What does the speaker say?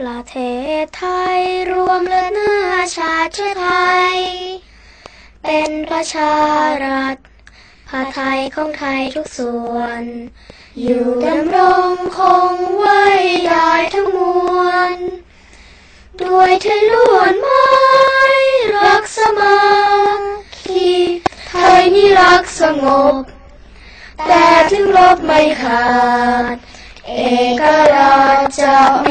ประเทศไทยรวมเลือดเนื้อชาติเชื้อไทย เป็นประชารัฐผาไทยของไทยทุกส่วน อยู่ดำรงคงไว้ได้ทั้งมวล ด้วยไทยล้วนไม้รักสมาคีไทยนี่รักสงบ แต่ถึงลบไม่ขาด เอกราชจะไ